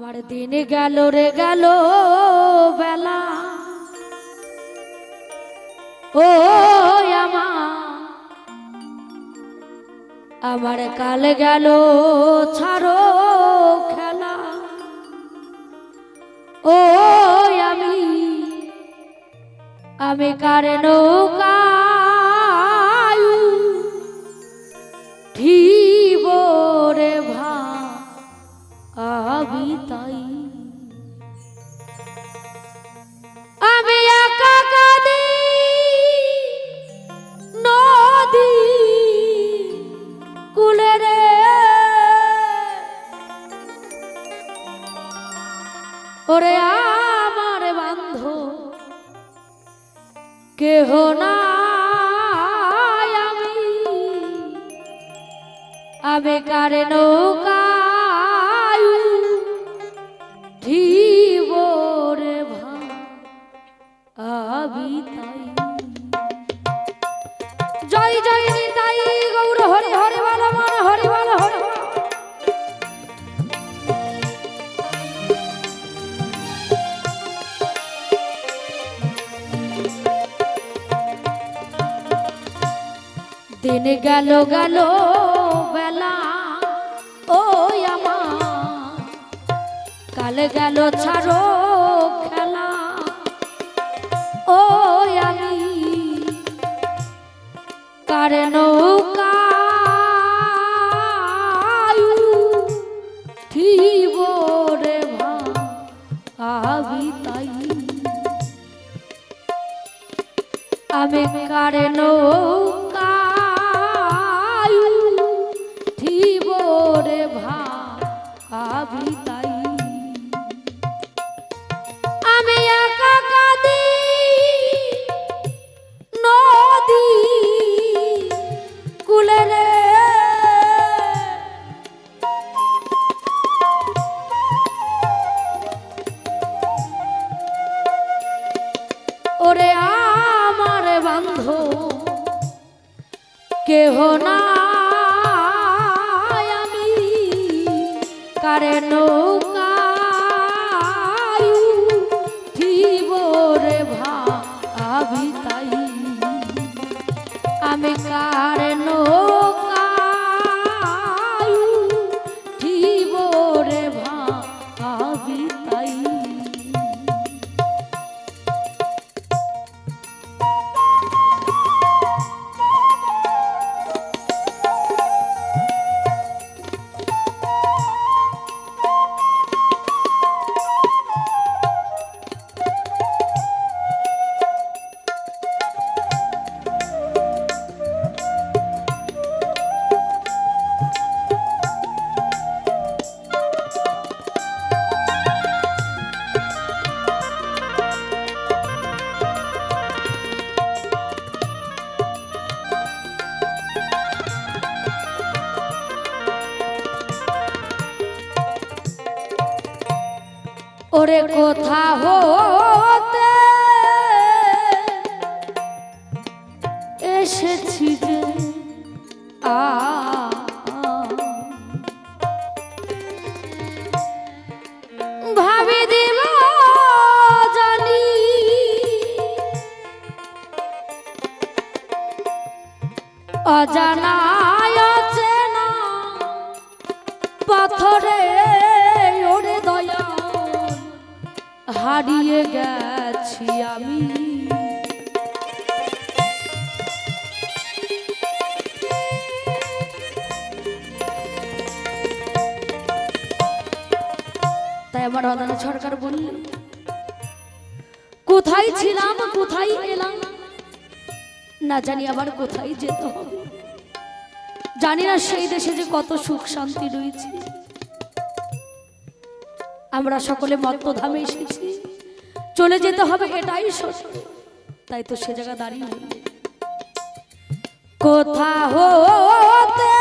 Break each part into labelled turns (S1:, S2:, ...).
S1: আমার দিন গেল রে গেল বেলা। ও আমার কাল গেল, ছাড়ো খেলা। ও আমি আমি কারে নৌকা আমি ধীব রে তাই। জয় জয় নিতাই গৌর হরি হরি বল, মন হরি বল, হরি দিন গেল গেল কাল গেল ছাড়ো খেলা। ও আমি কারে আমি কারে নৌকা কুলে ওরে কোথা হতে এসেছি দিব জানি। অচেনা পাথরে হারিয়ে গেছি আমি। তাই আমার অদানা সরকার বলল কোথায় ছিলাম, কোথায় এলাম? না জানি আবার কোথায় যেতে জানি না সেই দেশে যে কত সুখ শান্তি রয়েছে। আমরা সকলে মত্তধামে এসেছি। চলে যেতে হবে এটাই সত্য। তাই তো সে জায়গা দাঁড়িয়ে কোথা হতে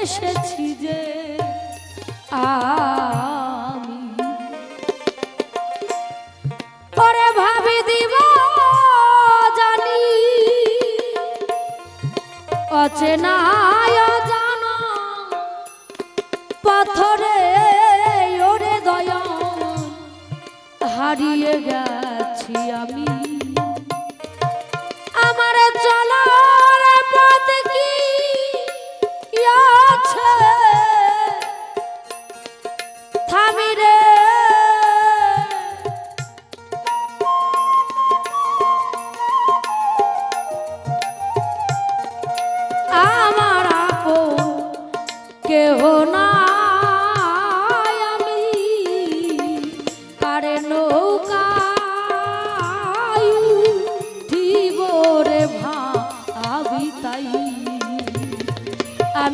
S1: এসেছি যে আমি? ওরে ভাবি দিব, জানি। অচেনায় জানা পাথরে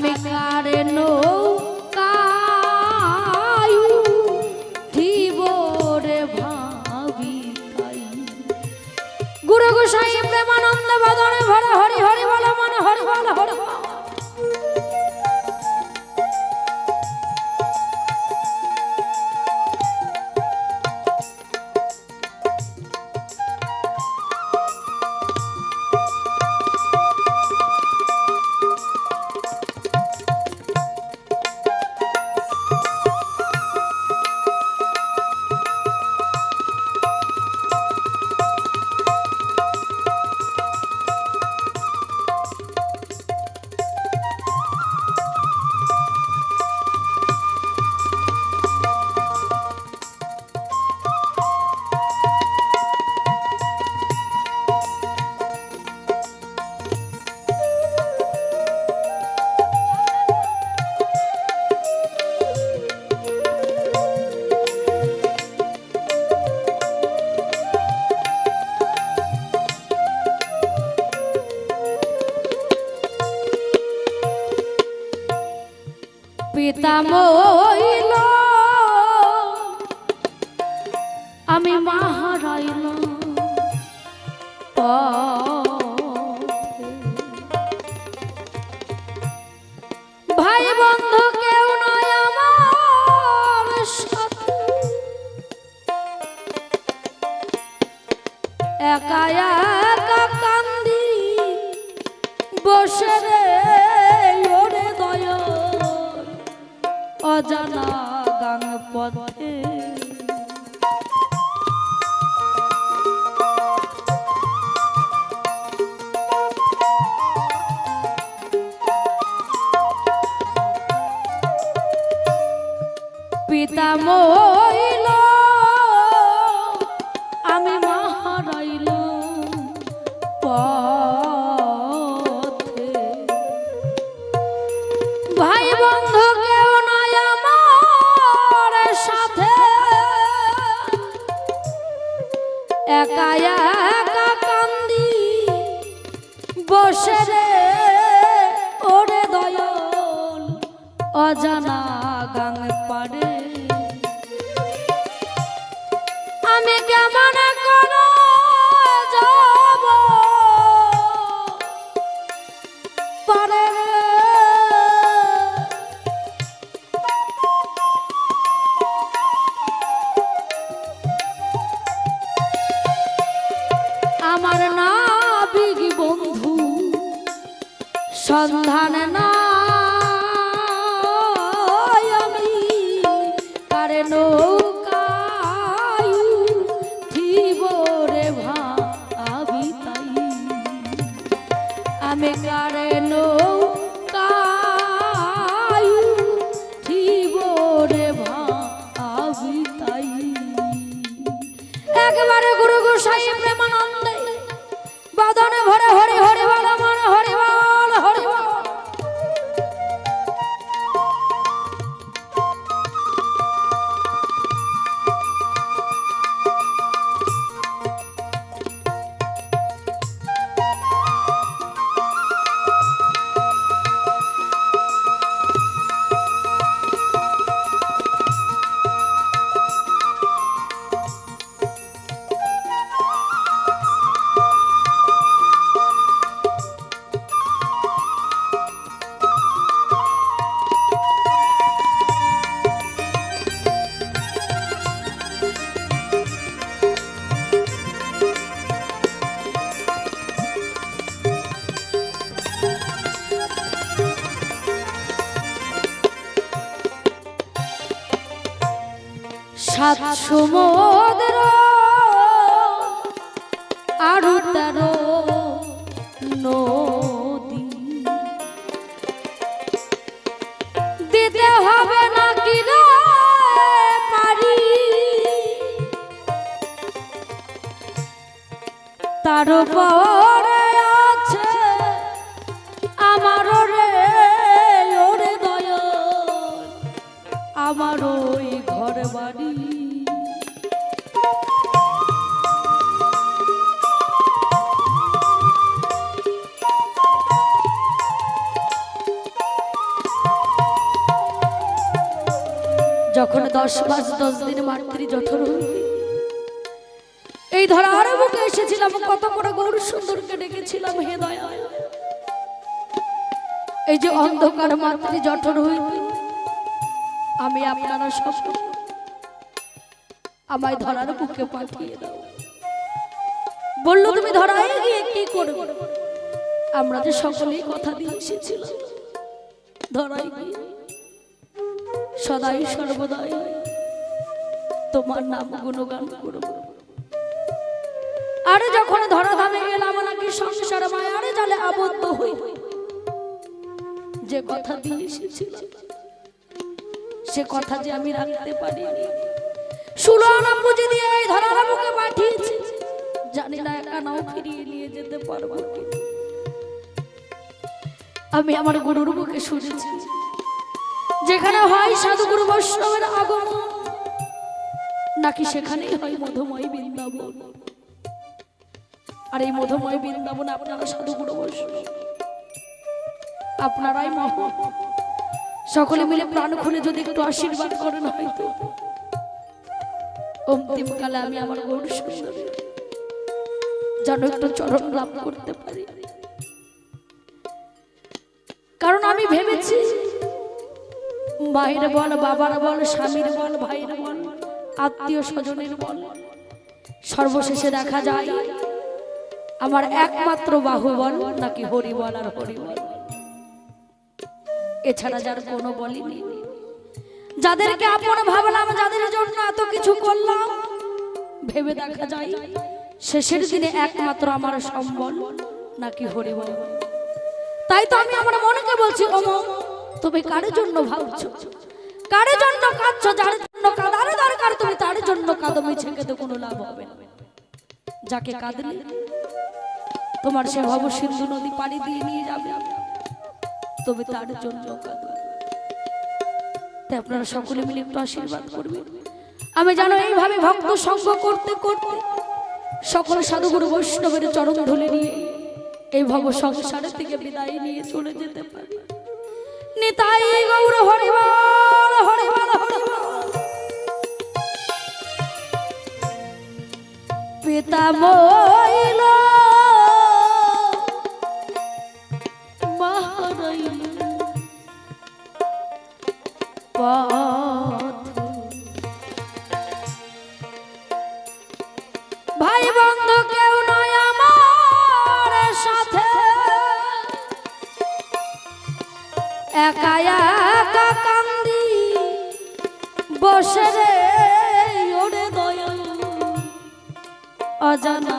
S1: में নামইল আমি মাহারাইল ভাই বন্ধু কেউ নয় আমার সাথে। একা একা কান্দি বসে রে। অজানা গান পথে। পিতা মইল আমি পা একা একা কান্দি। বসে রে ওরে দয়ল অজানা একবারে গুরু গোসাই তার পরে আছে, আমার রে ওরে আমার ওই ঘর বাড়ি যখন দশ মাস দশ দিন মাতৃ জঠর হইবে এই ধরার বুকে এসেছিলাম, কত করে গৌর সুন্দরকে ডেকেছিলাম, হে দয়া এই যে অন্ধকার মাতৃ জঠর হইবে আমি আপনারা সব আমায় ধরার বুকে পাঠিয়ে দাও। বলল, তুমি ধরায় গিয়ে কি করবে? আমরা যে সকলেই কথা দিয়ে এসেছিলাম, ধরাই গিয়ে। সদাই সর্বদাই তোমার নাম গুণগান করব। আরে যখন ধরা ধামে গেলাম নাকি সংসার মায়ারে জালে আবদ্ধ হই যে কথা দিয়ে এসেছিলাম সে কথা যে আমি রাখতে পারিনি। ষোলো আনা পুঁজি দিয়ে এই ধরার মুখে পাঠিয়েছি, জানি না একা নাও ফিরিয়ে নিয়ে যেতে পারব। আমি আমার গরুর মুখে শুনেছি, যেখানে হয় সাধুগুরু বৈষ্ণবের আগমন, নাকি সেখানেই হয় মধুময় বৃন্দাবন। আর এই মধুময় বৃন্দাবন আপনারা সাধুগুরু বৈষ্ণব আপনারাই মহ। সকলে মিলে প্রাণ খুলে যদি একটু আশীর্বাদ করেন হয়তো। অন্তিমকালে আমি আমার গৌর সুন্দর যেন একটু চরণ লাভ করতে পারি। কারণ আমি ভেবেছি মায়ের বল, বাবার বল, স্বামীর বল, ভাইয়ের বল, আত্মীয় স্বজনের বল, সর্বশেষে দেখা যায় আমার একমাত্র বাহুবল, নাকি হরিবল আর হরিবল? এছাড়া যার কোনো বলই নেই। যাদেরকে আপন ভাবলাম, যাদের জন্য এত কিছু করলাম, ভেবে দেখা যায়, শেষের দিনে একমাত্র আমার সম্বল, নাকি হরিবল? তাই তো আমি আমার মনকে বলছি, ওমো, তুমি কার জন্য ভাবছ? কার জন্য কাঁদছো? যার জন্য কাঁদার দরকার, তুমি তার জন্য কাঁদো, মিছে কেঁদে, কোনো লাভ হবে না। যাকে কাঁদলে তোমার সে ভব সিন্ধু নদী পাড়ি দিয়ে নিয়ে যাবে। তবে তার জন্য তাই আপনারা সকলে মিলে একটু আশীর্বাদ করবেন। আমি জানো এইভাবে ভক্ত সঙ্গ করতে করতে সকল সাধুগুরু বৈষ্ণবের চরণ ধুলে নিয়ে এই ভব সংসারের থেকে বিদায় নিয়ে চলে যেতে পারি। নিতাই গৌর হরিবল হরিবল। পিতা মইল পথ। ভাই বন্ধু, কেউ নয় আমার সাথে। একা একা কান্দি বসে রে ওরে দয়া অজানা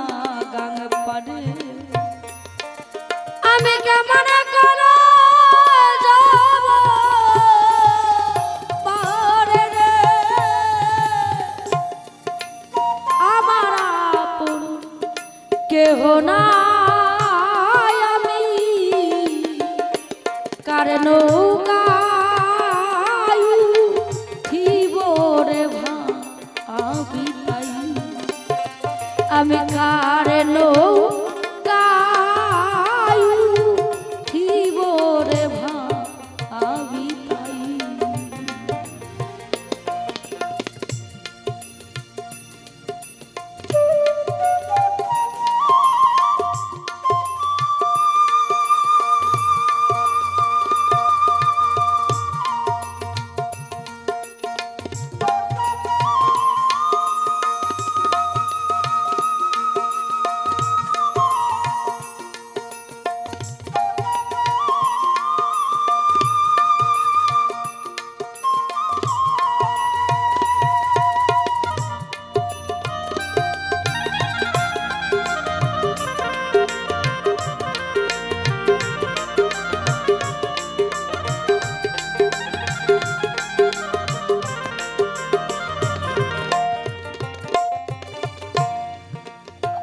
S1: কার নৌকা আমি কার নৌকায়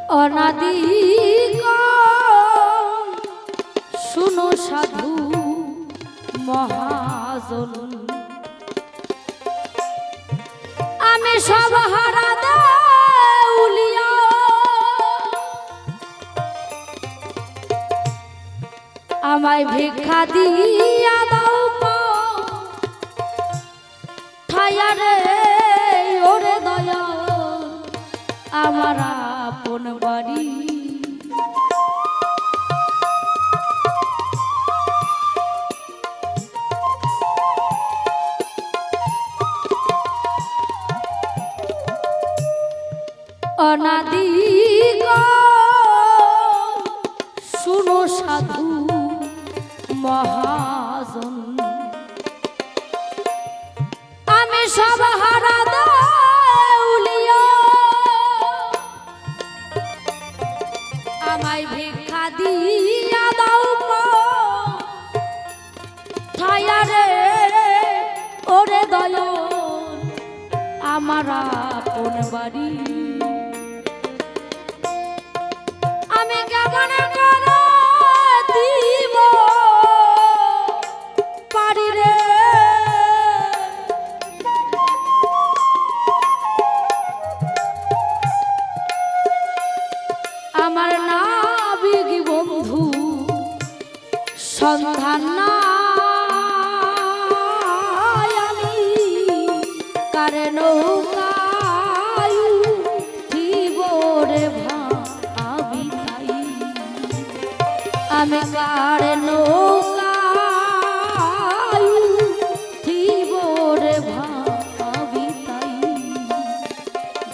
S1: অনাদি শুনো সাধু মহাজন। আমি সব হারা আমায় ভিক্ষা দিয়া দাও ঠায়ারে ওরে দয়া। আমার বাড়ি আমি কারে নৌকায় উঠিব রে ভাবি তাই।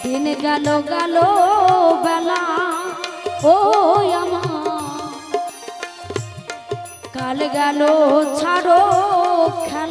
S1: দিন গেল গেল বেলা, ও আমার কাল গেল ছাড়ো খেলা।